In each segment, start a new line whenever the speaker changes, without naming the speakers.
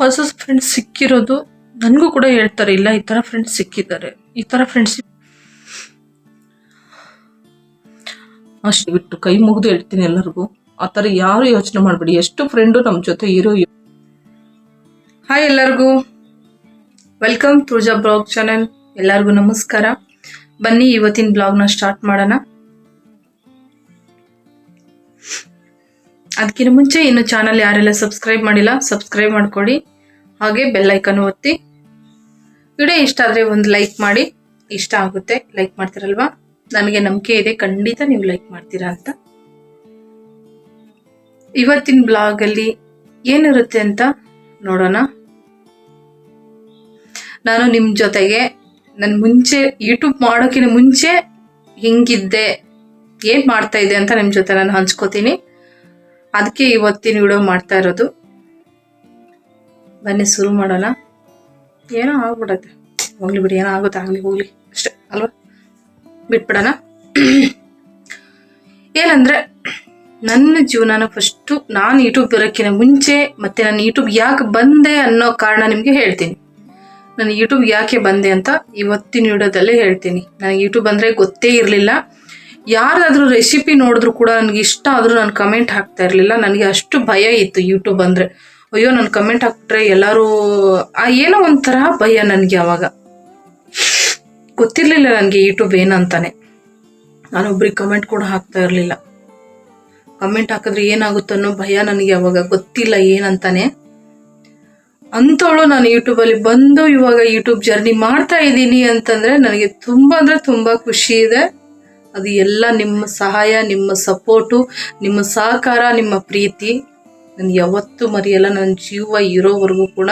ಹೊಸ ಫ್ರೆಂಡ್ಸ್ ಸಿಕ್ಕಿರೋದು ನನಗೂ ಕೂಡ ಹೇಳ್ತಾರೆ, ಇಲ್ಲ, ಈ ಥರ ಫ್ರೆಂಡ್ಸ್ ಸಿಕ್ಕಿದ್ದಾರೆ. ಈ ಥರ ಫ್ರೆಂಡ್ಸ್ ಅಷ್ಟು ಬಿಟ್ಟು ಕೈ ಮುಗಿದು ಹೇಳ್ತೀನಿ ಎಲ್ಲರಿಗೂ. ಆ ಥರ ಯಾರು ಯೋಚನೆ ಮಾಡಬೇಡಿ. ಎಷ್ಟು ಫ್ರೆಂಡು ನಮ್ಮ ಜೊತೆ ಇರೋ ಹಾಯ್ ಎಲ್ಲರಿಗೂ. Welcome Tulaja blog channel. ಎಲ್ಲರಿಗೂ ನಮಸ್ಕಾರ. ಬನ್ನಿ, ಇವತ್ತಿನ ಬ್ಲಾಗ್ನ ಸ್ಟಾರ್ಟ್ ಮಾಡೋಣ. ಅದಕ್ಕಿಂತ ಮುಂಚೆ ಇನ್ನು ಚಾನಲ್ ಯಾರೆಲ್ಲ ಸಬ್ಸ್ಕ್ರೈಬ್ ಮಾಡಿಲ್ಲ ಸಬ್ಸ್ಕ್ರೈಬ್ ಮಾಡ್ಕೊಳ್ಳಿ ಹಾಗೆ ಬೆಲ್ ಐಕನ್ ಒತ್ತಿ. ವಿಡಿಯೋ ಇಷ್ಟ ಆದರೆ ಒಂದು ಲೈಕ್ ಮಾಡಿ. ಇಷ್ಟ ಆಗುತ್ತೆ ಲೈಕ್ ಮಾಡ್ತೀರಲ್ವಾ? ನನಗೆ ನಂಬಿಕೆ ಇದೆ, ಖಂಡಿತ ನೀವು ಲೈಕ್ ಮಾಡ್ತೀರಾ ಅಂತ. ಇವತ್ತಿನ ಬ್ಲಾಗಲ್ಲಿ ಏನಿರುತ್ತೆ ಅಂತ ನೋಡೋಣ. ನಾನು ನಿಮ್ಮ ಜೊತೆಗೆ ನನ್ನ ಮುಂಚೆ ಯೂಟ್ಯೂಬ್ ಮಾಡೋಕ್ಕಿಂತ ಮುಂಚೆ ಹಿಂಗಿದ್ದೆ, ಏನು ಮಾಡ್ತಾ ಇದೆ ಅಂತ ನಿಮ್ಮ ಜೊತೆ ನಾನು ಹಂಚ್ಕೋತೀನಿ. ಅದಕ್ಕೆ ಇವತ್ತಿನ ವಿಡಿಯೋ ಮಾಡ್ತಾ ಇರೋದು. ಬನ್ನಿ ಶುರು ಮಾಡೋಣ. ಏನೋ ಆಗ್ಬಿಡತ್ತೆ. ಹೋಗ್ಲಿ ಬಿಡಿ, ಏನೋ ಆಗುತ್ತೆ, ಆಗಲಿ, ಹೋಗ್ಲಿ. ಅಷ್ಟೇ, ಅಲ್ವಾ? ಬಿಟ್ಬಿಡೋಣ. ಏನಂದ್ರೆ, ನನ್ನ ಜೀವನನ ಫಸ್ಟು ನಾನು ಯೂಟ್ಯೂಬ್ ಬರೋಕ್ಕಿಂತ ಮುಂಚೆ ಮತ್ತೆ ನಾನು ಯೂಟ್ಯೂಬ್ ಯಾಕೆ ಬಂದೆ ಅನ್ನೋ ಕಾರಣ ನಿಮಗೆ ಹೇಳ್ತೀನಿ. ನಾನು ಯೂಟ್ಯೂಬ್ ಯಾಕೆ ಬಂದೆ ಅಂತ ಇವತ್ತಿನ ವಿಡಿಯೋದಲ್ಲೇ ಹೇಳ್ತೀನಿ. ನನಗೆ ಯೂಟ್ಯೂಬ್ ಅಂದರೆ ಗೊತ್ತೇ ಇರಲಿಲ್ಲ. ಯಾರಾದರೂ ರೆಸಿಪಿ ನೋಡಿದ್ರು ಕೂಡ ನನಗೆ ಇಷ್ಟ ಆದರೂ ನಾನು ಕಮೆಂಟ್ ಹಾಕ್ತಾ ಇರಲಿಲ್ಲ. ನನಗೆ ಅಷ್ಟು ಭಯ ಇತ್ತು ಯೂಟ್ಯೂಬ್ ಅಂದರೆ. ಅಯ್ಯೋ, ನಾನು ಕಮೆಂಟ್ ಹಾಕ್ಬಿಟ್ರೆ ಎಲ್ಲರೂ, ಆ ಏನೋ ಒಂಥರ ಭಯ ನನಗೆ ಅವಾಗ. ಗೊತ್ತಿರಲಿಲ್ಲ ನನಗೆ ಯೂಟ್ಯೂಬ್ ಏನಂತಾನೆ. ನಾನೊಬ್ರಿಗೆ ಕಮೆಂಟ್ ಕೂಡ ಹಾಕ್ತಾ ಇರಲಿಲ್ಲ. ಕಮೆಂಟ್ ಹಾಕಿದ್ರೆ ಏನಾಗುತ್ತೆ ಅನ್ನೋ ಭಯ ನನಗೆ ಅವಾಗ ಗೊತ್ತಿಲ್ಲ ಏನಂತಾನೆ. ಅಂಥವಳು ನಾನು ಯೂಟ್ಯೂಬಲ್ಲಿ ಬಂದು ಇವಾಗ ಯೂಟ್ಯೂಬ್ ಜರ್ನಿ ಮಾಡ್ತಾ ಇದ್ದೀನಿ ಅಂತಂದರೆ ನನಗೆ ತುಂಬ ಅಂದರೆ ತುಂಬ ಖುಷಿ ಇದೆ. ಅದು ಎಲ್ಲ ನಿಮ್ಮ ಸಹಾಯ, ನಿಮ್ಮ ಸಪೋರ್ಟು ನಿಮ್ಮ ಸಹಕಾರ, ನಿಮ್ಮ ಪ್ರೀತಿ. ನಾನು ಯಾವತ್ತೂ ಮರೆಯಲ್ಲ. ನನ್ನ ಜೀವ ಇರೋವರೆಗೂ ಕೂಡ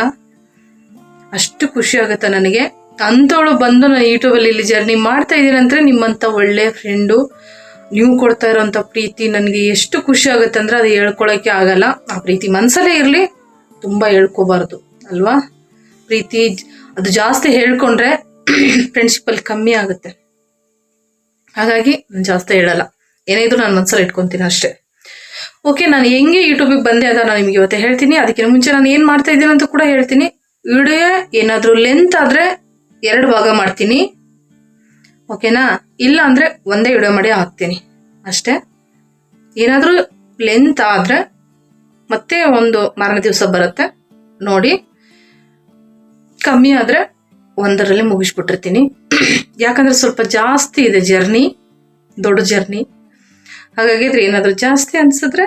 ಅಷ್ಟು ಖುಷಿ ಆಗುತ್ತೆ ನನಗೆ. ಅಂಥವಳು ಬಂದು ನಾನು ಯೂಟ್ಯೂಬಲ್ಲಿ ಇಲ್ಲಿ ಜರ್ನಿ ಮಾಡ್ತಾ ಇದ್ದೀನಿ ಅಂದರೆ ನಿಮ್ಮಂಥ ಒಳ್ಳೆ ಫ್ರೆಂಡು ನೀವು ಕೊಡ್ತಾ ಇರೋವಂಥ ಪ್ರೀತಿ ನನಗೆ ಎಷ್ಟು ಖುಷಿ ಆಗುತ್ತೆ ಅಂದರೆ ಅದು ಹೇಳ್ಕೊಳಕ್ಕೆ ಆಗಲ್ಲ. ಆ ಪ್ರೀತಿ ಮನಸಲ್ಲೇ ಇರಲಿ, ತುಂಬ ಹೇಳ್ಕೋಬಾರ್ದು, ಅಲ್ವಾ? ಪ್ರೀತಿ ಅದು ಜಾಸ್ತಿ ಹೇಳ್ಕೊಂಡ್ರೆ ಫ್ರೆಂಡ್ಶಿಪ್ಪಲ್ಲಿ ಕಮ್ಮಿ ಆಗುತ್ತೆ. ಹಾಗಾಗಿ ನಾನು ಜಾಸ್ತಿ ಹೇಳಲ್ಲ. ಏನೇ ಇದ್ರೂ ನಾನು ಮನಸ್ಸಲ್ಲಿ ಇಟ್ಕೊತೀನಿ ಅಷ್ಟೇ. ಓಕೆ ನಾನು ಹೆಂಗೆ ಯೂಟ್ಯೂಬಿಗೆ ಬಂದೆ ಅಂತ ನಾನು ನಿಮಗೆ ಇವತ್ತು ಹೇಳ್ತೀನಿ. ಅದಕ್ಕಿಂತ ಮುಂಚೆ ನಾನು ಏನು ಮಾಡ್ತಾ ಇದ್ದೀನಿ ಅಂತ ಕೂಡ ಹೇಳ್ತೀನಿ. ವಿಡಿಯೋ ಏನಾದರೂ ಲೆಂತ್ ಆದರೆ ಎರಡು ಭಾಗ ಮಾಡ್ತೀನಿ. ಓಕೆನಾ ಇಲ್ಲ ಅಂದರೆ ಒಂದೇ ವಿಡಿಯೋ ಮಾಡಿ ಹಾಕ್ತೀನಿ. ಅಷ್ಟೇ. ಏನಾದರೂ ಲೆಂತ್ ಆದರೆ ಮತ್ತೆ ಒಂದು ಮಾರನೇ ದಿವಸ ಬರುತ್ತೆ. ನೋಡಿ. ಕಮ್ಮಿ ಆದರೆ ಒಂದರಲ್ಲಿ ಮುಗಿಸ್ಬಿಟ್ಟಿರ್ತೀನಿ. ಯಾಕಂದರೆ ಸ್ವಲ್ಪ ಜಾಸ್ತಿ ಇದೆ ಜರ್ನಿ ದೊಡ್ಡ ಜರ್ನಿ ಹಾಗಾಗಿ ಅದ್ರ ಏನಾದರೂ ಜಾಸ್ತಿ ಅನಿಸಿದ್ರೆ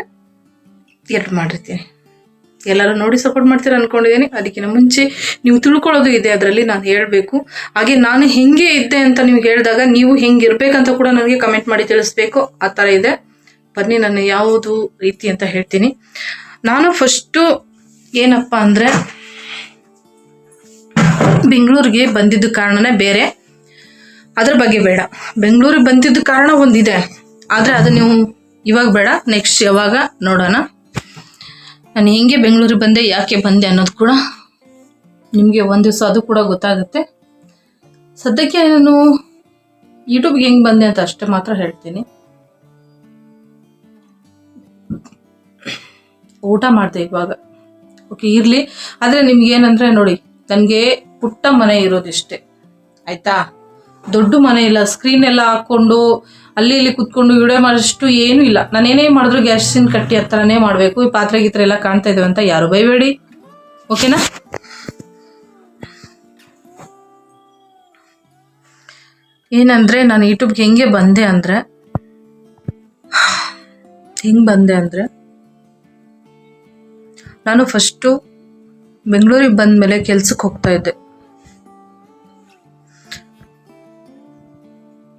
ಎರಡು ಮಾಡಿರ್ತೀನಿ. ಎಲ್ಲರೂ ನೋಡಿ ಸಪೋರ್ಟ್ ಮಾಡ್ತೀರ ಅನ್ಕೊಂಡಿದ್ದೀನಿ ಅದಕ್ಕಿಂತ ಮುಂಚೆ ನೀವು ತಿಳ್ಕೊಳ್ಳೋದು ಇದೆ ಅದರಲ್ಲಿ ನಾನು ಹೇಳಬೇಕು. ಹಾಗೆ ನಾನು ಹೆಂಗೆ ಇದ್ದೆ ಅಂತ ನಿಮ್ಗೆ ಹೇಳಿದಾಗ ನೀವು ಹೆಂಗೆ ಇರಬೇಕಂತ ಕೂಡ ನನಗೆ ಕಮೆಂಟ್ ಮಾಡಿ ತಿಳಿಸ್ಬೇಕು. ಆ ಥರ ಇದೆ. ಬನ್ನಿ, ನಾನು ಯಾವುದು ರೀತಿ ಅಂತ ಹೇಳ್ತೀನಿ. ನಾನು ಫಸ್ಟು ಏನಪ್ಪ ಅಂದರೆ ಬೆಂಗಳೂರಿಗೆ ಬಂದಿದ್ದ ಕಾರಣನೇ ಬೇರೆ. ಅದ್ರ ಬಗ್ಗೆ ಬೇಡ. ಬೆಂಗಳೂರಿಗೆ ಬಂದಿದ್ದ ಕಾರಣ ಒಂದಿದೆ. ಆದರೆ ಅದು ನೀವು ಇವಾಗ ಬೇಡ ನೆಕ್ಸ್ಟ್ ಯಾವಾಗ ನೋಡೋಣ. ನಾನು ಹೆಂಗೆ ಬೆಂಗಳೂರಿಗೆ ಬಂದೆ, ಯಾಕೆ ಬಂದೆ ಅನ್ನೋದು ಕೂಡ ನಿಮಗೆ ಒಂದು ದಿವಸ ಅದು ಕೂಡ ಗೊತ್ತಾಗುತ್ತೆ. ಸದ್ಯಕ್ಕೆ ನಾನು ಯೂಟ್ಯೂಬ್ಗೆ ಹೆಂಗೆ ಬಂದೆ ಅಂತ ಅಷ್ಟೇ ಮಾತ್ರ ಹೇಳ್ತೀನಿ. ಊಟ ಮಾಡಿದೆ ಇವಾಗ. ಓಕೆ ಇರಲಿ. ಆದರೆ ನಿಮ್ಗೇನಂದ್ರೆ ನೋಡಿ, ನನಗೆ ಪುಟ್ಟ ಮನೆ ಇರೋದಿಷ್ಟೇ ಆಯ್ತಾ? ದೊಡ್ಡ ಮನೆ ಇಲ್ಲ ಸ್ಕ್ರೀನ್ ಎಲ್ಲ ಹಾಕ್ಕೊಂಡು ಅಲ್ಲಿ ಇಲ್ಲಿ ಕುತ್ಕೊಂಡು ವಿಡಿಯೋ ಮಾಡೋಷ್ಟು ಏನೂ ಇಲ್ಲ. ನಾನು ಏನೇ ಮಾಡಿದ್ರು ಗ್ಯಾಸಿನ ಕಟ್ಟಿ ಹತ್ರನೇ ಮಾಡಬೇಕು. ಈ ಪಾತ್ರೆ ಗೀತ್ರೆ ಎಲ್ಲ ಕಾಣ್ತಾ ಇದ್ದೇವೆ ಅಂತ ಯಾರು ಬೈಬೇಡಿ. ಓಕೆನಾ ಏನಂದರೆ ನಾನು ಯೂಟ್ಯೂಬ್ಗೆ ಹೆಂಗೆ ಬಂದೆ ಅಂದರೆ, ಹೆಂಗೆ ಬಂದೆ ಅಂದರೆ, ನಾನು ಫಸ್ಟು ಬೆಂಗಳೂರಿಗೆ ಬಂದ ಮೇಲೆ ಕೆಲ್ಸಕ್ಕೆ ಹೋಗ್ತಾ ಇದ್ದೆ.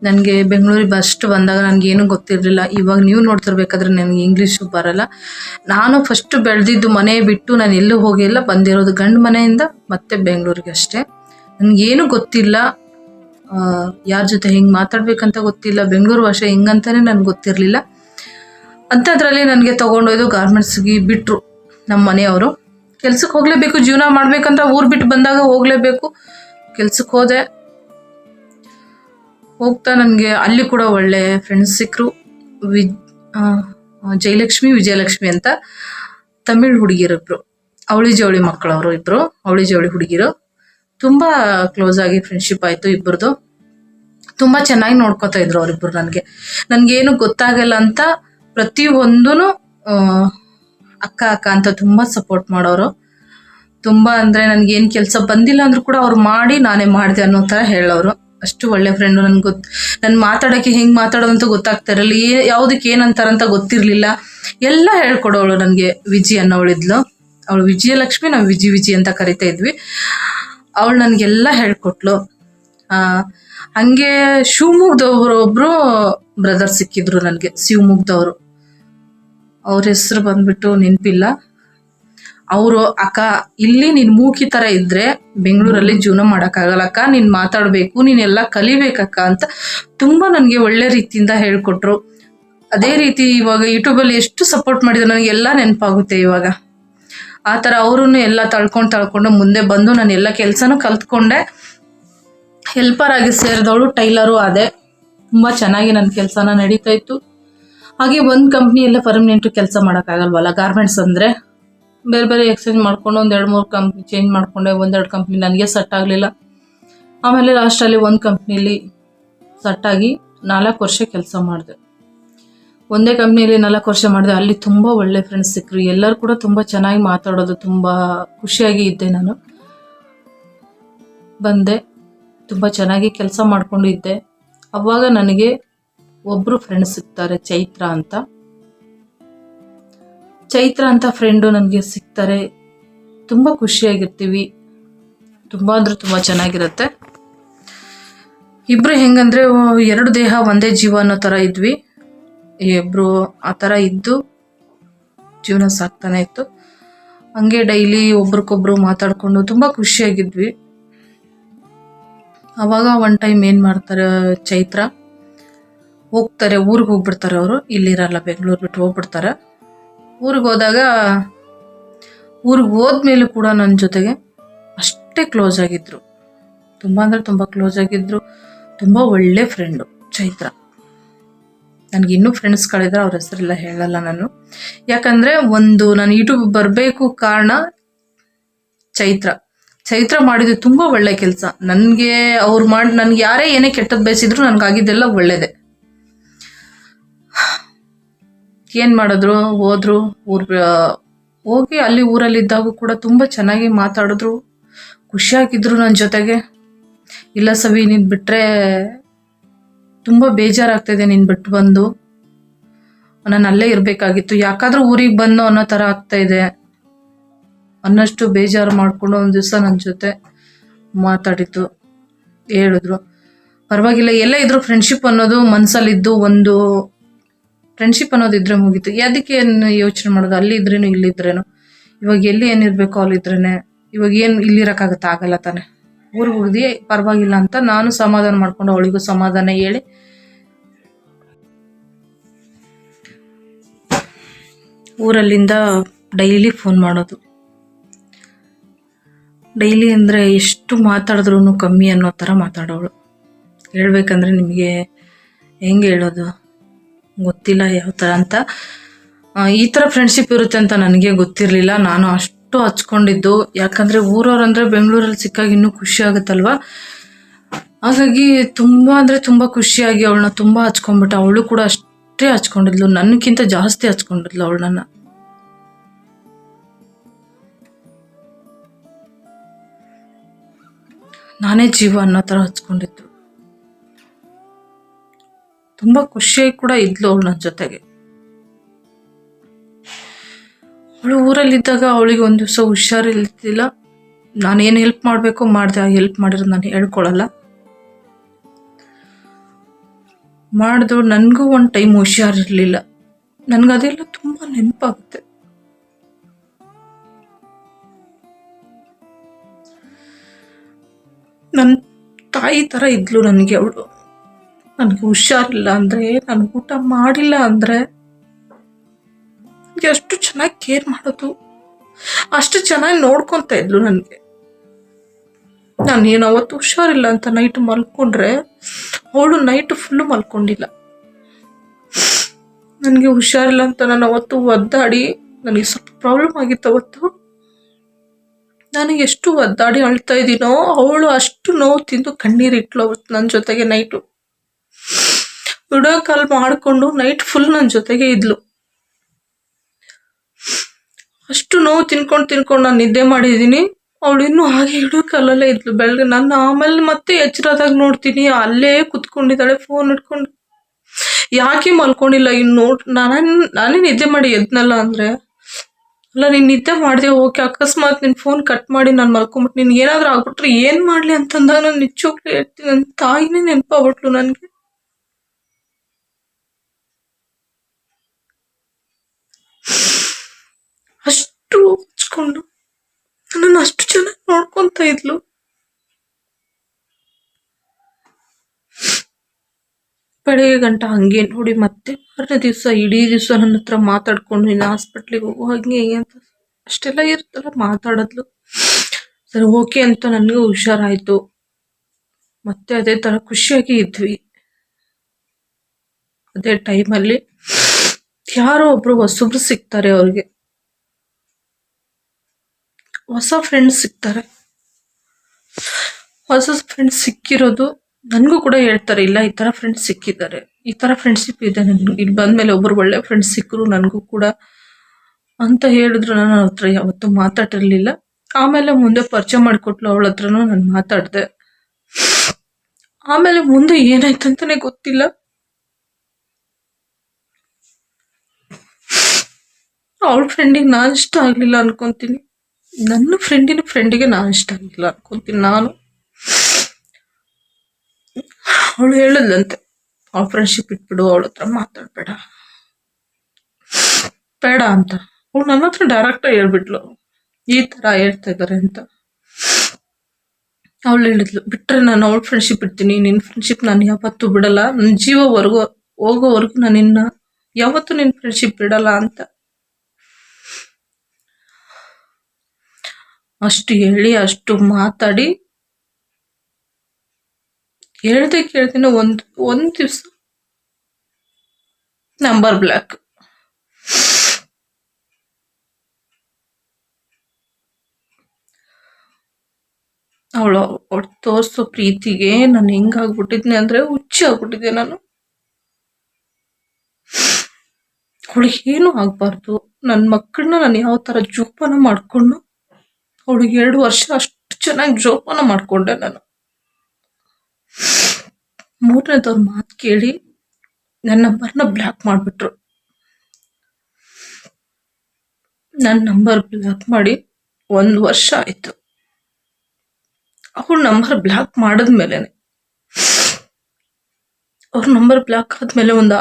ನನಗೆ ಬೆಂಗಳೂರಿಗೆ ಫಸ್ಟ್ ಬಂದಾಗ ನನಗೇನು ಗೊತ್ತಿರಲಿಲ್ಲ. ಇವಾಗ ನೀವು ನೋಡ್ತಿರ್ಬೇಕಾದ್ರೆ ನನಗೆ ಇಂಗ್ಲೀಷು ಬರಲ್ಲ. ನಾನು ಫಸ್ಟ್ ಬೆಳೆದಿದ್ದು ಮನೆ ಬಿಟ್ಟು ನಾನು ಎಲ್ಲೂ ಹೋಗಿಲ್ಲ ಬಂದಿರೋದು ಗಂಡು ಮನೆಯಿಂದ ಮತ್ತೆ ಬೆಂಗಳೂರಿಗೆ ಅಷ್ಟೇ. ನನಗೇನು ಗೊತ್ತಿಲ್ಲ. ಯಾರ ಜೊತೆ ಹೆಂಗೆ ಮಾತಾಡ್ಬೇಕಂತ ಗೊತ್ತಿಲ್ಲ. ಬೆಂಗಳೂರು ಭಾಷೆ ಹೆಂಗಂತಾನೆ ನನಗೆ ಗೊತ್ತಿರಲಿಲ್ಲ. ಅಂಥದ್ರಲ್ಲಿ ನನಗೆ ತೊಗೊಂಡೋಯ್ದು ಗಾರ್ಮೆಂಟ್ಸ್ಗೆ ಬಿಟ್ಟರು ನಮ್ಮ ಮನೆಯವರು. ಕೆಲ್ಸಕ್ಕೆ ಹೋಗಲೇಬೇಕು, ಜೀವನ ಮಾಡಬೇಕಂತ ಊರು ಬಿಟ್ಟು ಬಂದಾಗ ಹೋಗಲೇಬೇಕು. ಕೆಲ್ಸಕ್ಕೆ ಹೋದೆ. ಹೋಗ್ತಾ ನನಗೆ ಅಲ್ಲಿ ಕೂಡ ಒಳ್ಳೆ ಫ್ರೆಂಡ್ಸ್ ಸಿಕ್ಕರು ವಿ ಜಯಲಕ್ಷ್ಮಿ, ವಿಜಯಲಕ್ಷ್ಮಿ ಅಂತ ತಮಿಳ್ ಹುಡುಗಿರೊಬ್ರು ಅವಳಿ ಜವಳಿ ಮಕ್ಕಳವರು ಇಬ್ರು, ಅವಳಿ ಜವಳಿ ಹುಡುಗಿರು. ತುಂಬ ಕ್ಲೋಸ್ ಆಗಿ ಫ್ರೆಂಡ್ಶಿಪ್ ಆಯಿತು ಇಬ್ಬರದು ತುಂಬ ಚೆನ್ನಾಗಿ ನೋಡ್ಕೋತಾ ಇದ್ರು ಅವರಿಬ್ಬರು ನನಗೆ. ನನಗೇನು ಗೊತ್ತಾಗಲ್ಲ ಅಂತ ಪ್ರತಿಯೊಂದೂ ಅಕ್ಕ ಅಕ್ಕ ಅಂತ ತುಂಬ ಸಪೋರ್ಟ್ ಮಾಡೋರು. ತುಂಬ ಅಂದರೆ ನನಗೇನು ಕೆಲಸ ಬಂದಿಲ್ಲ ಅಂದರೂ ಕೂಡ ಅವ್ರು ಮಾಡಿ ನಾನೇ ಮಾಡಿದೆ ಅನ್ನೋ ಥರ ಹೇಳೋರು. ಅಷ್ಟು ಒಳ್ಳೆ ಫ್ರೆಂಡು ನನ್ಗೆ ಗೊತ್ತು ನಾನು ಮಾತಾಡೋಕ್ಕೆ ಹೆಂಗೆ ಮಾತಾಡೋದಂತ ಗೊತ್ತಾಗ್ತಾ ಇರಲಿಲ್ಲ ಏ, ಯಾವುದಕ್ಕೆ ಏನಂತಾರಂತ ಗೊತ್ತಿರಲಿಲ್ಲ. ಎಲ್ಲ ಹೇಳ್ಕೊಡೋಳು ನನಗೆ ವಿಜಿ ಅನ್ನೋಳಿದ್ಲು ಅವಳು ವಿಜಯಲಕ್ಷ್ಮಿ, ನಾವು ವಿಜಿ ವಿಜಿ ಅಂತ ಕರಿತಾ ಇದ್ವಿ. ಅವಳು ನನಗೆಲ್ಲ ಹೇಳ್ಕೊಟ್ಲು. ಹಂಗೆ ಶಿವಮೊಗ್ಗದವರು ಒಬ್ಬರು ಬ್ರದರ್ ಸಿಕ್ಕಿದ್ರು ನನಗೆ ಶಿವಮೊಗ್ಗದವರು ಅವ್ರ ಹೆಸರು ಬಂದ್ಬಿಟ್ಟು ನೆನಪಿಲ್ಲ. ಅವರು, ಅಕ್ಕ, ಇಲ್ಲಿ ನಿನ್ನ ಮೂಕಿ ತರ ಇದ್ರೆ ಬೆಂಗಳೂರಲ್ಲಿ ಜೀವನ ಮಾಡೋಕ್ಕಾಗಲ್ಲ. ಅಕ್ಕ, ನೀನ್ ಮಾತಾಡ್ಬೇಕು ನೀನೆಲ್ಲ ಕಲಿಬೇಕಕ್ಕ ಅಂತ ತುಂಬಾ ನನಗೆ ಒಳ್ಳೆ ರೀತಿಯಿಂದ ಹೇಳ್ಕೊಟ್ರು. ಅದೇ ರೀತಿ ಇವಾಗ ಯೂಟ್ಯೂಬಲ್ಲಿ ಎಷ್ಟು ಸಪೋರ್ಟ್ ಮಾಡಿದ್ರು ನನಗೆಲ್ಲ ನೆನಪಾಗುತ್ತೆ ಇವಾಗ. ಆ ಥರ ಅವರನ್ನು ಎಲ್ಲ ತಳ್ಕೊಂಡು ತಳ್ಕೊಂಡು ಮುಂದೆ ಬಂದು ನಾನು ಎಲ್ಲ ಕೆಲ್ಸನೂ ಕಲ್ತ್ಕೊಂಡೆ. ಹೆಲ್ಪರ್ ಆಗಿ ಸೇರಿದವಳು ಟೈಲರು ಆದೆ. ತುಂಬ ಚೆನ್ನಾಗಿ ನನ್ನ ಕೆಲಸನ ನಡೀತಾ ಇತ್ತು. ಹಾಗೆ ಒಂದು ಕಂಪ್ನಿಯಲ್ಲೇ ಪರ್ಮನೆಂಟು ಕೆಲಸ ಮಾಡೋಕ್ಕಾಗಲ್ವಲ್ಲ ಗಾರ್ಮೆಂಟ್ಸ್ ಅಂದರೆ? ಬೇರೆ ಬೇರೆ ಎಕ್ಸ್ಚೇಂಜ್ ಮಾಡ್ಕೊಂಡು ಒಂದು ಎರಡು ಮೂರು ಕಂಪ್ನಿ ಚೇಂಜ್ ಮಾಡಿಕೊಂಡೆ, ಒಂದೆರಡು ಕಂಪ್ನಿ ನನಗೆ ಸೆಟ್ ಆಗಲಿಲ್ಲ. ಆಮೇಲೆ ಲಾಸ್ಟಲ್ಲಿ ಒಂದು ಕಂಪ್ನಿಲಿ ಆಗಿ ನಾಲ್ಕು ವರ್ಷ ಕೆಲಸ ಮಾಡಿದೆ. ಒಂದೇ ಕಂಪ್ನಿಯಲ್ಲಿ ನಾಲ್ಕು ವರ್ಷ ಮಾಡಿದೆ. ಅಲ್ಲಿ ತುಂಬ ಒಳ್ಳೆ ಫ್ರೆಂಡ್ಸ್ ಸಿಕ್ಕರು ಎಲ್ಲರೂ ಕೂಡ ತುಂಬ ಚೆನ್ನಾಗಿ ಮಾತಾಡೋದು, ತುಂಬ ಖುಷಿಯಾಗಿ ಇದ್ದೆ ನಾನು. ಬಂದೆ, ತುಂಬ ಚೆನ್ನಾಗಿ ಕೆಲಸ ಮಾಡಿಕೊಂಡು ಇದ್ದೆ. ಅವಾಗ ನನಗೆ ಒಬ್ಬರು ಫ್ರೆಂಡ್ಸ್ ಸಿಗ್ತಾರೆ, ಚೈತ್ರ ಅಂತ. ಚೈತ್ರ ಅಂತ ಫ್ರೆಂಡು ನನಗೆ ಸಿಗ್ತಾರೆ ತುಂಬ ಖುಷಿಯಾಗಿರ್ತೀವಿ. ತುಂಬ ಅಂದ್ರೆ ತುಂಬ ಚೆನ್ನಾಗಿರುತ್ತೆ. ಇಬ್ಬರು ಹೆಂಗಂದ್ರೆ ಎರಡು ದೇಹ ಒಂದೇ ಜೀವ ಅನ್ನೋ ಥರ ಇದ್ವಿ. ಇಬ್ಬರು ಆ ಥರ ಇದ್ದು ಜೀವನ ಸಾಕ್ತಾನೆ ಇತ್ತು. ಹಂಗೆ ಡೈಲಿ ಒಬ್ರಿಗೊಬ್ರು ಮಾತಾಡಿಕೊಂಡು ತುಂಬ ಖುಷಿಯಾಗಿದ್ವಿ. ಅವಾಗ ಒನ್ ಟೈಮ್ ಏನು ಮಾಡ್ತಾರೆ, ಚೈತ್ರ, ಹೋಗ್ತಾರೆ, ಊರಿಗೆ ಹೋಗ್ಬಿಡ್ತಾರೆ ಅವರು. ಇಲ್ಲಿರಲ್ಲ, ಬೆಂಗಳೂರು ಬಿಟ್ಟು ಹೋಗ್ಬಿಡ್ತಾರೆ. ಊರಿಗೆ ಹೋದಾಗ, ಊರಿಗೆ ಹೋದ್ಮೇಲೂ ಕೂಡ ನನ್ನ ಜೊತೆಗೆ ಅಷ್ಟೇ ಕ್ಲೋಸ್ ಆಗಿದ್ರು. ತುಂಬ ಅಂದರೆ ತುಂಬ ಕ್ಲೋಸ್ ಆಗಿದ್ರು. ತುಂಬ ಒಳ್ಳೆ ಫ್ರೆಂಡು ಚೈತ್ರ. ನನಗೆ ಇನ್ನೂ ಫ್ರೆಂಡ್ಸ್ಗಳಿದ್ರೆ ಅವ್ರ ಹೆಸರೆಲ್ಲ ಹೇಳಲ್ಲ ನಾನು. ಯಾಕಂದರೆ ಒಂದು ನಾನು ಯೂಟ್ಯೂಬ್ ಬರಬೇಕು ಕಾರಣ ಚೈತ್ರ. ಚೈತ್ರ ಮಾಡಿದ್ದು ತುಂಬ ಒಳ್ಳೆ ಕೆಲಸ. ನನಗೆ ಅವ್ರು ಮಾಡಿ ನನ್ಗೆ ಯಾರೇ ಏನೇ ಕೆಟ್ಟದ್ದು ಬಯಸಿದ್ರು ನನಗಾಗಿದ್ದೆಲ್ಲ ಒಳ್ಳೇದೆ. ಏನು ಮಾಡಿದ್ರು? ಹೋದ್ರು, ಊರ್ ಹೋಗಿ ಅಲ್ಲಿ ಊರಲ್ಲಿದ್ದಾಗೂ ಕೂಡ ತುಂಬ ಚೆನ್ನಾಗಿ ಮಾತಾಡಿದ್ರು. ಖುಷಿಯಾಗಿದ್ರು ನನ್ನ ಜೊತೆಗೆ. ಇಲ್ಲ ಸವಿ, ನೀನು ಬಿಟ್ಟರೆ ತುಂಬ ಬೇಜಾರಾಗ್ತಿದೆ ನೀನು ಬಿಟ್ಟು ಬಂದು. ನಾನು ಅಲ್ಲೇ ಇರಬೇಕಾಗಿತ್ತು. ಯಾಕಾದರೂ ಊರಿಗೆ ಬಂದು ಅನ್ನೋ ಥರ ಆಗ್ತಾಯಿದೆ ಅನ್ನಷ್ಟು ಬೇಜಾರು ಮಾಡಿಕೊಂಡು ಒಂದು ದಿವಸ ನನ್ನ ಜೊತೆ ಮಾತಾಡಿತು ಹೇಳಿದ್ರು. ಪರವಾಗಿಲ್ಲ, ಎಲ್ಲ ಇದ್ರು ಫ್ರೆಂಡ್ಶಿಪ್ ಅನ್ನೋದು ಮನಸ್ಸಲ್ಲಿದ್ದು ಒಂದು ಫ್ರೆಂಡ್ಶಿಪ್ ಅನ್ನೋದು ಇದ್ರೆ ಮುಗೀತು. ಅದಕ್ಕೆ ಏನು ಯೋಚನೆ ಮಾಡೋದು? ಅಲ್ಲಿ ಇದ್ರೇನು ಇಲ್ಲಿದ್ರೇನು ಇವಾಗ ಎಲ್ಲಿ ಏನಿರಬೇಕು ಅಲ್ಲಿದ್ರೇನೆ ಇವಾಗ ಏನು ಇಲ್ಲಿರೋಕ್ಕಾಗತ್ತೆ? ಆಗಲ್ಲ ತಾನೆ. ಊರಿಗೆ ಹೋಗಿ ಪರವಾಗಿಲ್ಲ ಅಂತ ನಾನು ಸಮಾಧಾನ ಮಾಡ್ಕೊಂಡು ಅವಳಿಗೂ ಸಮಾಧಾನ ಹೇಳಿ. ಊರಲ್ಲಿಂದ ಡೈಲಿ ಫೋನ್ ಮಾಡೋದು. ಡೈಲಿ ಅಂದರೆ ಎಷ್ಟು ಮಾತಾಡಿದ್ರೂ ಕಮ್ಮಿ ಅನ್ನೋ ಥರ ಮಾತಾಡೋಳು ಹೇಳ್ಬೇಕಂದ್ರೆ ನಿಮಗೆ ಹೆಂಗೆ ಹೇಳೋದು? ಗೊತ್ತಿಲ್ಲ ಯಾವ ಥರ ಅಂತ. ಈ ಥರ ಫ್ರೆಂಡ್ಶಿಪ್ ಇರುತ್ತೆ ಅಂತ ನನಗೆ ಗೊತ್ತಿರಲಿಲ್ಲ. ನಾನು ಅಷ್ಟು ಹಚ್ಕೊಂಡಿದ್ದು. ಯಾಕಂದರೆ ಊರವ್ರಂದ್ರೆ ಬೆಂಗಳೂರಲ್ಲಿ ಸಿಕ್ಕಾಗ ಇನ್ನೂ ಖುಷಿ ಆಗುತ್ತಲ್ವ? ಹಾಗಾಗಿ ತುಂಬ ಅಂದರೆ ತುಂಬ ಖುಷಿಯಾಗಿ ಅವಳನ್ನ ತುಂಬ ಹಚ್ಕೊಂಡ್ಬಿಟ್ಟು. ಅವಳು ಕೂಡ ಅಷ್ಟೇ ಹಚ್ಕೊಂಡಿದ್ಲು. ನನಗಿಂತ ಜಾಸ್ತಿ ಹಚ್ಕೊಂಡಿದ್ಲು ಅವಳನ್ನ. ನಾನೇ ಜೀವ ಅನ್ನೋ ಥರ ಹಚ್ಕೊಂಡಿದ್ದು. ತುಂಬ ಖುಷಿಯಾಗಿ ಕೂಡ ಇದ್ಲು ಅವಳು ನನ್ನ ಜೊತೆಗೆ. ಅವಳು ಊರಲ್ಲಿದ್ದಾಗ ಅವಳಿಗೆ ಒಂದು ದಿವಸ ನಾನು ನಾನೇನು ಹೆಲ್ಪ್ ಮಾಡಬೇಕು ಮಾಡಿದೆ, ಆ ಹೆಲ್ಪ್ ಮಾಡಿರೋದು ನಾನು ಹೇಳ್ಕೊಳಲ್ಲ. ಮಾಡಿದ್ರು ನನಗೂ ಒಂದು ಟೈಮ್ ಹುಷಾರಿರಲಿಲ್ಲ. ನನಗದೆಲ್ಲ ತುಂಬ ನೆನಪಾಗುತ್ತೆ. ನನ್ನ ತಾಯಿ ಥರ ಇದ್ಲು ನನಗೆ ಅವಳು. ನನಗೆ ಹುಷಾರಿಲ್ಲ ಅಂದರೆ ನಾನು ಊಟ ಮಾಡಿಲ್ಲ ಅಂದರೆ ಎಷ್ಟು ಚೆನ್ನಾಗಿ ಕೇರ್ ಮಾಡೋದು. ಅಷ್ಟು ಚೆನ್ನಾಗಿ ನೋಡ್ಕೊತಾ ಇದ್ಲು ನನಗೆ. ನಾನು ಏನು ಅವತ್ತು ಹುಷಾರಿಲ್ಲ ಅಂತ ನೈಟ್ ಮಲ್ಕೊಂಡ್ರೆ, ಅವಳು ನೈಟ್ ಫುಲ್ಲು ಮಲ್ಕೊಂಡಿಲ್ಲ. ನನಗೆ ಹುಷಾರಿಲ್ಲ ಅಂತ ನಾನು ಅವತ್ತು ಒದ್ದಾಡಿ, ನನಗೆ ಸ್ವಲ್ಪ ಪ್ರಾಬ್ಲಮ್ ಆಗಿತ್ತು ಅವತ್ತು. ನಾನು ಎಷ್ಟು ಒದ್ದಾಡಿ ಅಳ್ತಾ ಇದ್ದೀನೋ ಅವಳು ಅಷ್ಟು ನೋವು ತಿಂದು ಕಣ್ಣೀರಿಟ್ಲು ಅವತ್ತು ನನ್ನ ಜೊತೆಗೆ ನೈಟು ವಿಡಿಯೋ ಕಾಲ್ ಮಾಡಿಕೊಂಡು ನೈಟ್ ಫುಲ್ ನನ್ನ ಜೊತೆಗೆ ಇದ್ಲು. ಅಷ್ಟು ನೋವು ತಿನ್ಕೊಂಡು ತಿನ್ಕೊಂಡು ನಾನು ನಿದ್ದೆ ಮಾಡಿದ್ದೀನಿ. ಅವಳು ಇನ್ನೂ ಹಾಗೆ ವಿಡಿಯೋ ಕಾಲಲ್ಲೇ ಇದ್ಲು. ಬೆಳಗ್ಗೆ ನಾನು ಆಮೇಲೆ ಮತ್ತೆ ಎಚ್ಚರದಾಗ ನೋಡ್ತೀನಿ. ಅಲ್ಲೇ ಕುತ್ಕೊಂಡಿದ್ದಾಳೆ ಫೋನ್ ಹಿಡ್ಕೊಂಡು. ಯಾಕೆ ಮಲ್ಕೊಂಡಿಲ್ಲ? ಇನ್ನು ನಾನು ನಾನೇ ನಿದ್ದೆ ಮಾಡಿ ಎದ್ನಲ್ಲ ಅಂದರೆ? ಅಲ್ಲ, ನೀನು ನಿದ್ದೆ ಮಾಡಿದೆ ಓಕೆ ಅಕಸ್ಮಾತ್ ನಿನ್ನ ಫೋನ್ ಕಟ್ ಮಾಡಿ ನಾನು ಮಲ್ಕೊಂಬಿಟ್ಟು ನಿನ್ಗೆ ಏನಾದರೂ ಆಗ್ಬಿಟ್ರೆ ಏನು ಮಾಡಲಿ ಅಂತಂದಾಗ ನಾನು ನಿಜವಾಗ್ಲೂ ಹೇಳ್ತೀನಿ. ನನ್ನ ತಾಯಿನೇ ನೆನಪಾಗ್ಬಿಟ್ಲು ನನಗೆ ಅಷ್ಟು ಹಚ್ಕೊಂಡು ನನ್ನನ್ನು ಅಷ್ಟು ಚೆನ್ನಾಗಿ ನೋಡ್ಕೊಂತ ಇದ್ಲು. ಬೆಳಿಗ್ಗೆ ಗಂಟ ಹಂಗೆ ನೋಡಿ ಮತ್ತೆ ಮಾರನೇ ದಿವಸ, ಇಡೀ ದಿವಸ ನನ್ನ ಹತ್ರ ಮಾತಾಡ್ಕೊಂಡು ಇನ್ನು ಹಾಸ್ಪಿಟ್ಲಿಗೆ ಹೋಗು, ಹಂಗೆ ಹಿಂಗೆ ಅಂತ ಅಷ್ಟೆಲ್ಲ ಇರುತ್ತಲ್ಲ, ಮಾತಾಡೋದ್ಲು. ಸರಿ, ಓಕೆ ಅಂತ ನನಗೂ ಹುಷಾರಾಯಿತು. ಮತ್ತೆ ಅದೇ ಥರ ಖುಷಿಯಾಗಿ ಇದ್ವಿ. ಅದೇ ಟೈಮಲ್ಲಿ ಯಾರೋ ಒಬ್ರು ಹೊಸಬ್ರು ಸಿಗ್ತಾರೆ ಅವ್ರಿಗೆ. ಹೊಸ ಫ್ರೆಂಡ್ಸ್ ಸಿಗ್ತಾರೆ. ಹೊಸ ಫ್ರೆಂಡ್ಸ್ ಸಿಕ್ಕಿರೋದು ನನಗೂ ಕೂಡ ಹೇಳ್ತಾರೆ, ಇಲ್ಲ, ಈ ಥರ ಫ್ರೆಂಡ್ಸ್ ಸಿಕ್ಕಿದ್ದಾರೆ. ಈ ಥರ ಫ್ರೆಂಡ್ಶಿಪ್ ಇದೆ ನನಗೆ. ಇಲ್ಲಿ ಬಂದಮೇಲೆ ಒಬ್ಬರು ಒಳ್ಳೆ ಫ್ರೆಂಡ್ಸ್ ಸಿಕ್ಕರು ನನಗೂ ಕೂಡ ಅಂತ ಹೇಳಿದ್ರು ನಾನು ಅವ್ರ ಹತ್ರ ಯಾವತ್ತೂ ಮಾತಾಡಿರಲಿಲ್ಲ ಆಮೇಲೆ ಮುಂದೆ ಪರಿಚಯ ಮಾಡಿಕೊಟ್ಲು ಅವಳ ಹತ್ರನೂ ನಾನು ಮಾತಾಡಿದೆ. ಆಮೇಲೆ ಮುಂದೆ ಏನಾಯ್ತು ಅಂತಾನೆ ಗೊತ್ತಿಲ್ಲ. ಅವಳ ಫ್ರೆಂಡಿಗೆ ನಾನು ಇಷ್ಟ ಆಗಲಿಲ್ಲ ಅನ್ಕೊಂತೀನಿ. ನನ್ನ ಫ್ರೆಂಡಿನ ಫ್ರೆಂಡಿಗೆ ನಾನು ಇಷ್ಟ ಆಗಿಲ್ಲ ಅನ್ಕೊಂತೀನಿ. ನಾನು ಅವಳು ಹೇಳಿದ್ಲಂತೆ, ಅವಳ ಫ್ರೆಂಡ್ಶಿಪ್ ಇಟ್ಬಿಡು, ಅವಳ ಹತ್ರ ಮಾತಾಡ್ಬೇಡ. ಬೇಡ ಅಂತ. ಅವಳು ನನ್ನ ಹತ್ರ ಡೈರೆಕ್ಟ್ ಹೇಳ್ಬಿಟ್ಲು. ಈ ಥರ ಹೇಳ್ತಾ ಇದ್ದಾರೆ ಅಂತ. ಅವಳು ಹೇಳಿದ್ಲು, ಬಿಟ್ರೆ ನಾನು ಅವಳ ಫ್ರೆಂಡ್ಶಿಪ್ ಇಡ್ತೀನಿ. ನಿನ್ನ ಫ್ರೆಂಡ್ಶಿಪ್ ನಾನು ಯಾವತ್ತೂ ಬಿಡಲ್ಲ. ನನ್ನ ಜೀವವರೆಗೂ, ಹೋಗೋವರೆಗೂ ನಾನು ನಿನ್ನ, ಯಾವತ್ತೂ ನಿನ್ನ ಫ್ರೆಂಡ್ಶಿಪ್ ಬಿಡಲ್ಲ ಅಂತ. ಅಷ್ಟು ಹೇಳಿ, ಅಷ್ಟು ಮಾತಾಡಿ. ಹೇಳ್ದೆ ಕೇಳ್ತೀನಿ, ಒಂದು ಒಂದು ದಿವಸ. ನಂಬರ್ ಬ್ಲ್ಯಾಕ್ ಅವಳು ಅವಳು ತೋರಿಸೋ ಪ್ರೀತಿಗೆ ನಾನು ಹೆಂಗಾಗ್ಬಿಟ್ಟಿದ್ನಿ ಅಂದರೆ ಹುಚ್ಚಿ ಆಗ್ಬಿಟ್ಟಿದ್ದೆ ನಾನು. ಅವಳಿಗೆ ಏನು ಆಗಬಾರ್ದು. ನನ್ನ ಮಕ್ಕಳನ್ನ ನಾನು ಯಾವ ಥರ ಜೋಪಾನ ಮಾಡಿಕೊಂಡು ಅವಳಿಗೆ ಎರಡು ವರ್ಷ ಅಷ್ಟು ಚೆನ್ನಾಗಿ ಜೋಪಾನ ಮಾಡಿಕೊಂಡೆ ನಾನು. ಮೂರನೇದವ್ರ ಮಾತು ಕೇಳಿ ನನ್ನ ನಂಬರ್ನ ಬ್ಲಾಕ್ ಮಾಡಿಬಿಟ್ರು. ನನ್ನ ನಂಬರ್ ಬ್ಲಾಕ್ ಮಾಡಿ ಒಂದು ವರ್ಷ ಆಯಿತು. ಅವ್ರ ನಂಬರ್ ಬ್ಲಾಕ್ ಮಾಡಿದ್ಮೇಲೆ ಅವ್ರ ನಂಬರ್ ಬ್ಲಾಕ್ ಆದ್ಮೇಲೆ ಒಂದು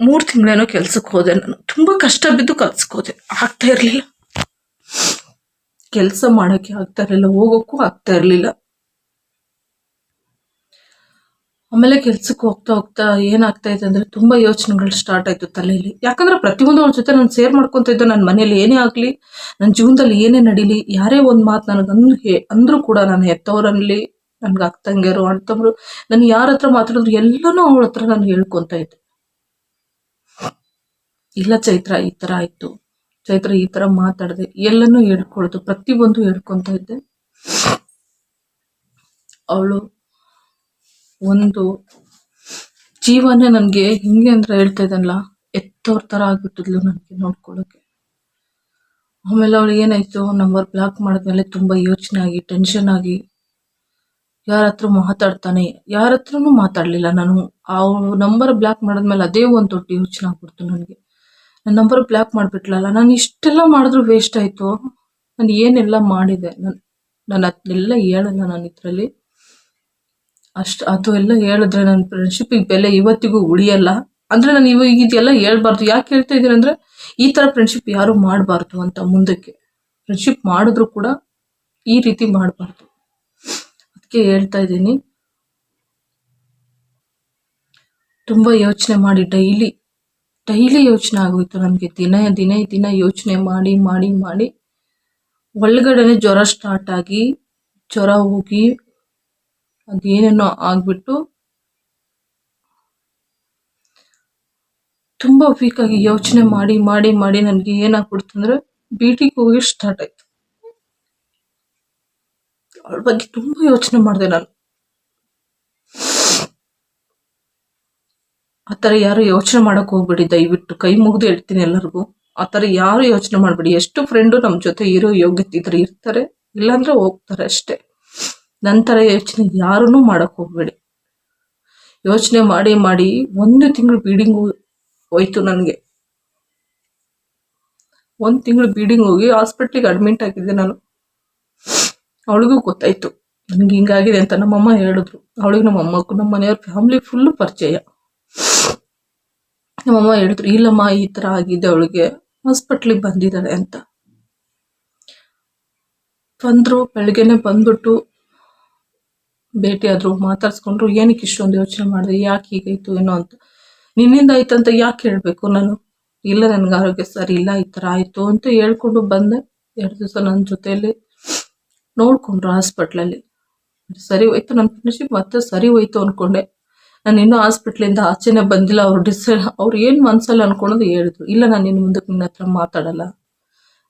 ಮೂರು ತಿಂಗಳೇನೋ ಕೆಲ್ಸಕ್ಕೆ ಹೋದೆ ನಾನು. ತುಂಬ ಕಷ್ಟ ಬಿದ್ದು ಕಲ್ಸ್ಕೋದೆ. ಆಗ್ತಾ ಇರಲಿಲ್ಲ. ಕೆಲಸ ಮಾಡೋಕ್ಕೆ ಆಗ್ತಾ ಇರಲಿಲ್ಲ, ಹೋಗೋಕ್ಕೂ ಆಗ್ತಾ ಇರಲಿಲ್ಲ. ಆಮೇಲೆ ಕೆಲ್ಸಕ್ಕೆ ಹೋಗ್ತಾ ಹೋಗ್ತಾ ಏನಾಗ್ತಾ ಇದೆ ಅಂದರೆ ತುಂಬ ಯೋಚನೆಗಳು ಸ್ಟಾರ್ಟ್ ಆಯಿತು ತಲೆಯಲ್ಲಿ. ಯಾಕಂದ್ರೆ ಪ್ರತಿಯೊಂದು ಅವ್ರ ಜೊತೆ ನಾನು ಸೇರ್ ಮಾಡ್ಕೊತ ಇದ್ದೆ ನನ್ನ ಮನೇಲಿ ಏನೇ ಆಗಲಿ ನನ್ನ ಜೀವನದಲ್ಲಿ ಏನೇ ನಡೀಲಿ, ಯಾರೇ ಒಂದು ಮಾತು ನನಗೆ ಅಂದ್ ಹೇ, ಅಂದರೂ ಕೂಡ ನಾನು ಹೆತ್ತವರಲ್ಲಿ ನನ್ಗೆ ಅಕ್ಕಂಗೆರು ಅಣ್ತಂಬ್ರು ನಾನು ಯಾರ ಹತ್ರ ಮಾತಾಡಿದ್ರು ಎಲ್ಲನೂ ಅವಳ ಹತ್ರ ನಾನು ಹೇಳ್ಕೊತಾ ಇದ್ದೆ. ಇಲ್ಲ ಚೈತ್ರ, ಈ ಥರ ಆಯಿತು. ಚೈತ್ರ ಈ ಥರ ಮಾತಾಡಿದೆ, ಎಲ್ಲನೂ ಹೇಳ್ಕೊಳ್ತು ಪ್ರತಿಯೊಂದು ಹೇಳ್ಕೊತ ಇದ್ದೆ. ಅವಳು ಒಂದು ಜೀವನೇ ನನಗೆ ಹಿಂಗೆ ಅಂತ ಹೇಳ್ತಾ ಇದ್ದಲ್ಲ ಎತ್ತವ್ರ ಥರ ಆಗ್ಬಿಟ್ಟಿದ್ಲು ನನಗೆ ನೋಡ್ಕೊಳ್ಳೋಕೆ ಆಮೇಲೆ ಅವಳು ಏನಾಯ್ತು, ನಂಬರ್ ಬ್ಲಾಕ್ ಮಾಡಿದ್ಮೇಲೆ ತುಂಬ ಯೋಚನೆ ಆಗಿ, ಟೆನ್ಷನ್ ಆಗಿ, ಯಾರ ಹತ್ರ ಮಾತಾಡ್ತಾನೆ, ಯಾರ ಹತ್ರನೂ ಮಾತಾಡಲಿಲ್ಲ ನಾನು. ಅವಳು ನಂಬರ್ ಬ್ಲಾಕ್ ಮಾಡಿದ್ಮೇಲೆ ಅದೇ ಒಂದು ದೊಡ್ಡ ಯೋಚನೆ ಆಗ್ಬಿಡ್ತು ನನಗೆ. ನನ್ನ ನಂಬರ್ ಬ್ಲಾಕ್ ಮಾಡಿಬಿಟ್ಲಲ್ಲ, ನಾನು ಇಷ್ಟೆಲ್ಲ ಮಾಡಿದ್ರು ವೇಸ್ಟ್ ಆಯಿತು. ನಾನು ಏನೆಲ್ಲ ಮಾಡಿದೆ? ನಾನು ನಾನು ಅದನ್ನೆಲ್ಲ ಹೇಳಲ್ಲ ನಾನು ಇದರಲ್ಲಿ. ಅಷ್ಟು, ಅದು ಎಲ್ಲ ಹೇಳಿದ್ರೆ ನನ್ನ ಫ್ರೆಂಡ್ಶಿಪ್ಪಿಗೆ ಬೆಲೆ ಇವತ್ತಿಗೂ ಉಳಿಯಲ್ಲ. ಅಂದರೆ ನಾನು ಇವಾಗ ಇದೆಲ್ಲ ಹೇಳ್ಬಾರ್ದು. ಯಾಕೆ ಹೇಳ್ತಾ ಇದ್ದೀನಿ ಅಂದರೆ, ಈ ಥರ ಫ್ರೆಂಡ್ಶಿಪ್ ಯಾರು ಮಾಡಬಾರ್ದು ಅಂತ ಮುಂದಕ್ಕೆ. ಫ್ರೆಂಡ್ಶಿಪ್ ಮಾಡಿದ್ರು ಕೂಡ ಈ ರೀತಿ ಮಾಡಬಾರ್ದು. ಅದಕ್ಕೆ ಹೇಳ್ತಾ ಇದ್ದೀನಿ. ತುಂಬ ಯೋಚನೆ ಮಾಡಿ ಡೈಲಿ ಡೈಲಿ ಯೋಚನೆ ಆಗೋಯ್ತು ನನಗೆ ದಿನ ದಿನ ದಿನ ಯೋಚನೆ ಮಾಡಿ ಮಾಡಿ ಮಾಡಿ. ಒಳಗಡೆನೆ ಜ್ವರ ಸ್ಟಾರ್ಟ್ ಆಗಿ, ಜ್ವರ ಹೋಗಿ ಅದೇನೇನೋ ಆಗಿಬಿಟ್ಟು ತುಂಬ ವೀಕಾಗಿ ಯೋಚನೆ ಮಾಡಿ ಮಾಡಿ ಮಾಡಿ ನನಗೆ ಏನಾಗ್ಬಿಡ್ತು ಅಂದರೆ ಬೀಟಿಗೆ ಹೋಗಿ ಸ್ಟಾರ್ಟ್ ಆಯ್ತು. ಅವಳ ಬಗ್ಗೆ ತುಂಬಾ ಯೋಚನೆ ಮಾಡಿದೆ ನಾನು. ಆ ಥರ ಯಾರು ಯೋಚನೆ ಮಾಡೋಕೆ ಹೋಗ್ಬೇಡಿ, ದಯವಿಟ್ಟು ಕೈ ಮುಗಿದು ಹೇಳ್ತೀನಿ ಎಲ್ಲರಿಗೂ. ಆ ಥರ ಯಾರು ಯೋಚನೆ ಮಾಡಬೇಡಿ. ಎಷ್ಟು ಫ್ರೆಂಡು ನಮ್ಮ ಜೊತೆ ಇರೋ ಯೋಗ್ಯತೆ ಇದ್ರೆ ಇರ್ತಾರೆ, ಇಲ್ಲಾಂದ್ರೆ ಹೋಗ್ತಾರೆ ಅಷ್ಟೇ. ನಂತರ ಯೋಚನೆ ಯಾರೂ ಮಾಡೋಕೆ ಹೋಗ್ಬೇಡಿ. ಯೋಚನೆ ಮಾಡಿ ಮಾಡಿ ಒಂದು ತಿಂಗಳು ಬೀಡಿಂಗ್ ಹೋಯ್ತು ನನಗೆ. ಒಂದು ತಿಂಗಳು ಬೀಡಿಂಗ್ ಹೋಗಿ ಹಾಸ್ಪಿಟ್ಲಿಗೆ ಅಡ್ಮಿಟ್ ಆಗಿದ್ದೆ ನಾನು. ಅವಳಿಗೂ ಗೊತ್ತಾಯ್ತು. ನನಗೆ ಹಿಂಗಾಗಿದೆ ಅಂತ ನಮ್ಮಮ್ಮ ಹೇಳಿದ್ರು. ಅವಳಿಗೆ ನಮ್ಮ ಅಮ್ಮಕ್ಕೂ ನಮ್ಮ ಮನೆಯವ್ರ ಫ್ಯಾಮಿಲಿ ಫುಲ್ಲು ಪರಿಚಯ. ನಮ್ಮಮ್ಮ ಹೇಳಿದ್ರು, ಇಲ್ಲಮ್ಮ, ಈ ಥರ ಆಗಿದೆ ಅವಳಿಗೆ. ಹಾಸ್ಪಿಟ್ಲಿಗೆ ಬಂದಿದ್ದಾರೆ ಅಂತ. ಬಂದ್ರು, ಬೆಳಗ್ಗೆನೆ ಬಂದ್ಬಿಟ್ಟು ಭೇಟಿಯಾದ್ರು, ಮಾತಾಡ್ಸ್ಕೊಂಡ್ರು, ಏನಕ್ಕೆ ಇಷ್ಟೊಂದು ಯೋಚನೆ ಮಾಡಿದೆ? ಯಾಕೆ ಹೀಗಾಯ್ತು, ಏನೋ ಅಂತ. ನಿನ್ನಿಂದ ಆಯ್ತಂತ ಯಾಕೆ ಹೇಳ್ಬೇಕು ನಾನು? ಇಲ್ಲ, ನನಗೆ ಆರೋಗ್ಯ ಸರಿ ಇಲ್ಲ, ಈ ಥರ ಆಯಿತು, ಅಂತ ಹೇಳ್ಕೊಂಡು ಬಂದೆ. ಎರಡು ದಿವಸ ನನ್ನ ಜೊತೆಯಲ್ಲಿ ನೋಡ್ಕೊಂಡ್ರು ಹಾಸ್ಪಿಟ್ಲಲ್ಲಿ ಸರಿ ಹೋಯ್ತು, ನನ್ನ ಫ್ರೆಂಡ್ಶಿಪ್ ಮತ್ತೆ ಸರಿ ಹೋಯ್ತು ಅಂದ್ಕೊಂಡೆ ನಾನು ಇನ್ನೂ ಹಾಸ್ಪಿಟ್ಲಿಂದ ಆಚೆನೆ ಬಂದಿಲ್ಲ, ಅವ್ರು ಡಿಸ್ ಅವ್ರು ಏನು ಮನ್ಸಲ್ಲಿ ಅನ್ಕೊಳೋದು ಹೇಳಿದ್ರು. ಇಲ್ಲ, ನಾನು ಇನ್ನು ಮುಂದಕ್ಕೆ ನಿನ್ನ ಹತ್ರ ಮಾತಾಡಲ್ಲ.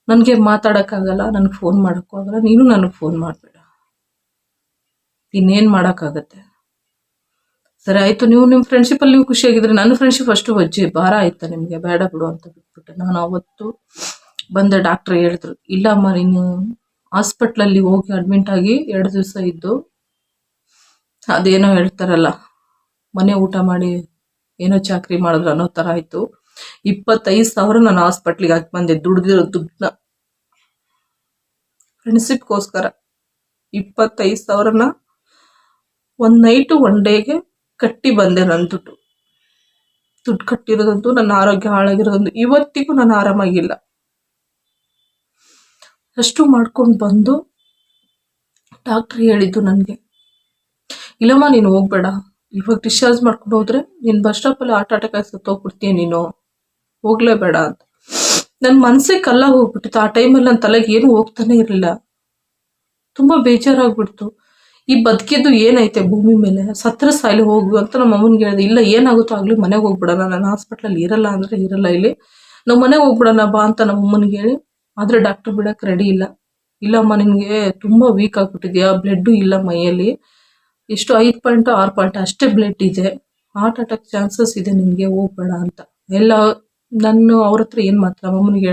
ನನಗೆ ಮಾತಾಡೋಕ್ಕಾಗಲ್ಲ, ನನಗೆ ಫೋನ್ ಮಾಡೋಕ್ಕೂ ಆಗಲ್ಲ, ನೀನು ನನಗೆ ಫೋನ್ ಮಾಡಬೇಡ. ಇನ್ನೇನು ಮಾಡೋಕ್ಕಾಗತ್ತೆ? ಸರಿ, ಆಯಿತು, ನೀವು ನಿಮ್ಮ ಫ್ರೆಂಡ್ಶಿಪ್ಪಲ್ಲಿ ನೀವು ಖುಷಿಯಾಗಿದ್ರೆ ನನ್ನ ಫ್ರೆಂಡ್ಶಿಪ್ ಅಷ್ಟು ವಜ್ಜಿ, ಭಾರ ಆಯ್ತಾ ನಿಮಗೆ? ಬೇಡ ಬಿಡು ಅಂತ ಬಿಟ್ಬಿಟ್ಟೆ. ನಾನು ಅವತ್ತು ಬಂದ ಡಾಕ್ಟ್ರ್ ಹೇಳಿದ್ರು ಇಲ್ಲಮ್ಮ ನೀನು ಹಾಸ್ಪಿಟ್ಲಲ್ಲಿ ಹೋಗಿ ಅಡ್ಮಿಂಟ್ ಆಗಿ ಎರಡು ದಿವಸ ಇದ್ದು, ಅದೇನೋ ಹೇಳ್ತಾರಲ್ಲ ಮನೆ ಊಟ ಮಾಡಿ ಏನೋ ಚಾಕ್ರಿ ಮಾಡಿದ್ರು ಅನ್ನೋ ಥರ ಆಯಿತು. ಇಪ್ಪತ್ತೈದು ಸಾವಿರ ನಾನು ಹಾಸ್ಪಿಟ್ಲಿಗೆ ಹಾಕಿ ಬಂದೆ. ದುಡ್ದಿರೋ ದುಡ್ಡನ್ನ. ಫ್ರೆಂಡ್ಶಿಪ್ಗೋಸ್ಕರ ಇಪ್ಪತ್ತೈದು ಸಾವಿರನ ಒಂದು ನೈಟು ಒನ್ ಡೇಗೆ ಕಟ್ಟಿ ಬಂದೆ ನನ್ನ ದುಡ್ಡು. ದುಡ್ಡು ಕಟ್ಟಿರೋದಂತೂ ನನ್ನ ಆರೋಗ್ಯ ಹಾಳಾಗಿರೋದಂತೂ ಇವತ್ತಿಗೂ ನಾನು ಆರಾಮಾಗಿಲ್ಲ. ಅಷ್ಟು ಮಾಡ್ಕೊಂಡು ಬಂದು ಡಾಕ್ಟ್ರ್ ಹೇಳಿದ್ದು ನನಗೆ. ಇಲ್ಲಮ್ಮ, ನೀನು ಹೋಗ್ಬೇಡ. ಇವಾಗ ಡಿಸ್ಚಾರ್ಜ್ ಮಾಡ್ಕೊಂಡು ಹೋದ್ರೆ, ನೀನು ಬಸ್ ಸ್ಟಾಪಲ್ಲಿ ಆಟ ಆಟಕ್ಕೆ ಸತ್ತೋಗ್ಬಿಡ್ತೀಯ ನೀನು. ಹೋಗ್ಲೇಬೇಡ ಅಂತ. ನನ್ನ ಮನಸ್ಸೇ ಕಲ್ಲಾಗಿ ಹೋಗ್ಬಿಟ್ಟಿತ್ತು. ಆ ಟೈಮಲ್ಲಿ ನನ್ನ ತಲೆಗೆ ಏನು ಹೋಗ್ತಾನೆ ಇರಲಿಲ್ಲ. ತುಂಬ ಬೇಜಾರಾಗ್ಬಿಡ್ತು. ಈ ಬದುಕಿದ್ದು ಏನೈತೆ ಭೂಮಿ ಮೇಲೆ? ಸತ್ರ ಸಾಯಿಲಿ ಹೋಗು ಅಂತ ನಮ್ಮ ಅಮ್ಮನಿಗೆ ಹೇಳಿದೆ. ಇಲ್ಲ, ಏನಾಗುತ್ತೋ ಆಗಲಿ ಮನೆಗೆ ಹೋಗ್ಬಿಡೋಣ. ನಾನು ಹಾಸ್ಪಿಟ್ಲಲ್ಲಿ ಇರಲ್ಲ ಅಂದರೆ ಇರಲ್ಲ ಇಲ್ಲಿ. ನಾವು ಮನೆಗೆ ಹೋಗ್ಬಿಡೋಣ ಬಾ ಅಂತ ನಮ್ಮ ಅಮ್ಮನಿಗೆ ಹೇಳಿ. ಆದರೆ ಡಾಕ್ಟರ್ ಬಿಡಕ್ಕೆ ರೆಡಿ ಇಲ್ಲ. ಇಲ್ಲಮ್ಮ, ನಿನಗೆ ತುಂಬ ವೀಕ್ ಆಗಿಬಿಟ್ಟಿದ್ಯಾ? ಬ್ಲಡ್ಡು ಇಲ್ಲ ಮೈಯಲ್ಲಿ. ಎಷ್ಟು ಐದು ಪಾಯಿಂಟು ಆರು ಪಾಯಿಂಟ್ ಅಷ್ಟೇ ಬ್ಲಡ್ ಇದೆ. ಹಾರ್ಟ್ ಅಟ್ಯಾಕ್ ಚಾನ್ಸಸ್ ಇದೆ ನಿಮಗೆ ಹೋಗ್ಬೇಡ ಅಂತ. ಎಲ್ಲ ನಾನು ಅವ್ರ ಹತ್ರ ಏನು ಮಾತ್ರ, ಅಮ್ಮನಿಗೆ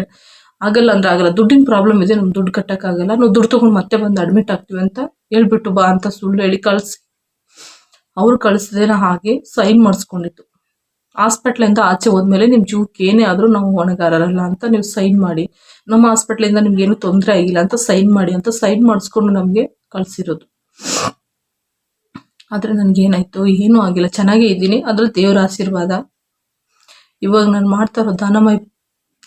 ಆಗಲ್ಲ ಅಂದ್ರೆ ಆಗಲ್ಲ. ದುಡ್ಡಿನ ಪ್ರಾಬ್ಲಮ್ ಇದೆ, ನಮ್ಗೆ ದುಡ್ಡು ಕಟ್ಟಕ್ಕಾಗಲ್ಲ. ನಾವು ದುಡ್ಡು ತಗೊಂಡು ಮತ್ತೆ ಬಂದು ಅಡ್ಮಿಟ್ ಆಗ್ತೀವಿ ಅಂತ ಹೇಳ್ಬಿಟ್ಟು ಬಾ ಅಂತ ಸುಳ್ಳು ಹೇಳಿ ಕಳಿಸಿ. ಅವರು ಕಳಿಸ್ದೇನ ಹಾಗೆ ಸೈನ್ ಮಾಡಿಸ್ಕೊಂಡಿತ್ತು ಹಾಸ್ಪಿಟ್ಲಿಂದ ಆಚೆ ಹೋದ್ಮೇಲೆ ನಿಮ್ಮ ಜೀವಕ್ಕೆ ಏನೇ ಆದರೂ ನಾವು ಹೊಣೆಗಾರರಲ್ಲ ಅಂತ ನೀವು ಸೈನ್ ಮಾಡಿ. ನಮ್ಮ ಹಾಸ್ಪಿಟ್ಲಿಂದ ಏನು ತೊಂದರೆ ಆಗಿಲ್ಲ ಅಂತ ಸೈನ್ ಮಾಡಿ ಅಂತ ಸೈನ್ ಮಾಡಿಸ್ಕೊಂಡು ನಮಗೆ ಕಳಿಸಿರೋದು. ಆದರೆ ನನಗೇನಾಯ್ತು? ಏನೂ ಆಗಿಲ್ಲ. ಚೆನ್ನಾಗೇ ಇದ್ದೀನಿ. ಅದರಲ್ಲಿ ದೇವರ ಆಶೀರ್ವಾದ. ಇವಾಗ ನಾನು ಮಾಡ್ತಾ ಇರೋ ದಾನಮಯ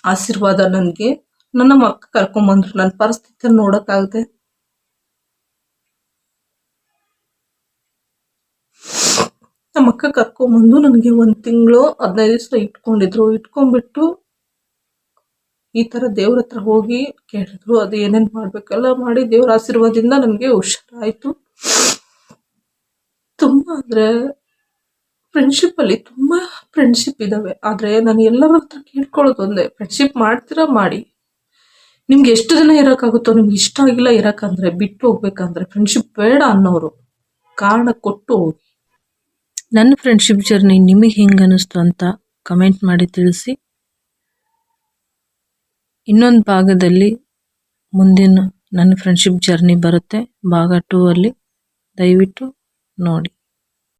ಆಶೀರ್ವಾದ ನನಗೆ. ನನ್ನ ಮಕ್ಕ ಕರ್ಕೊಂಬಂದ್ರು ನನ್ನ ಪರಿಸ್ಥಿತಿ ನೋಡೋಕ್ಕಾಗದೆ. ನಮ್ಮ ಅಕ್ಕ ಕರ್ಕೊಂಬಂದು ನನಗೆ ಒಂದು ತಿಂಗಳು, ಹದಿನೈದು ದಿವಸ ಇಟ್ಕೊಂಡಿದ್ರು. ಇಟ್ಕೊಂಡ್ಬಿಟ್ಟು ಈ ಥರ ದೇವ್ರ ಹತ್ರ ಹೋಗಿ ಕೇಳಿದ್ರು. ಅದು ಏನೇನು ಮಾಡಬೇಕೆಲ್ಲ ಮಾಡಿ ದೇವ್ರ ಆಶೀರ್ವಾದದಿಂದ ನನಗೆ ಹುಷಾರಾಯಿತು. ತುಂಬ ಅಂದರೆ ಫ್ರೆಂಡ್ಶಿಪ್ಪಲ್ಲಿ ತುಂಬ ಫ್ರೆಂಡ್ಶಿಪ್ ಇದ್ದಾವೆ ಆದರೆ ನಾನು ಎಲ್ಲರ ಹತ್ರ ಕೇಳ್ಕೊಳ್ಳೋದು ಒಂದೇ ಫ್ರೆಂಡ್ಶಿಪ್ ಮಾಡ್ತೀರಾ ಮಾಡಿ. ನಿಮ್ಗೆ ಎಷ್ಟು ದಿನ ಇರೋಕ್ಕಾಗುತ್ತೋ ನಿಮ್ಗೆ ಇಷ್ಟ ಆಗಿಲ್ಲ ಇರೋಕ್ಕಂದ್ರೆ ಬಿಟ್ಟು ಹೋಗ್ಬೇಕಂದ್ರೆ ಫ್ರೆಂಡ್ಶಿಪ್ ಬೇಡ ಅನ್ನೋರು, ಕಾರಣ ಕೊಟ್ಟು ಹೋಗಿ.
ನನ್ನ ಫ್ರೆಂಡ್ಶಿಪ್ ಜರ್ನಿ ನಿಮಗೆ ಹೆಂಗೆ ಅನ್ನಿಸ್ತು ಅಂತ ಕಮೆಂಟ್ ಮಾಡಿ ತಿಳಿಸಿ. ಇನ್ನೊಂದು ಭಾಗದಲ್ಲಿ ಮುಂದಿನ ನನ್ನ ಫ್ರೆಂಡ್ಶಿಪ್ ಜರ್ನಿ ಬರುತ್ತೆ. ಭಾಗ ಟೂ ಅಲ್ಲಿ. ದಯವಿಟ್ಟು ನೋಡಿ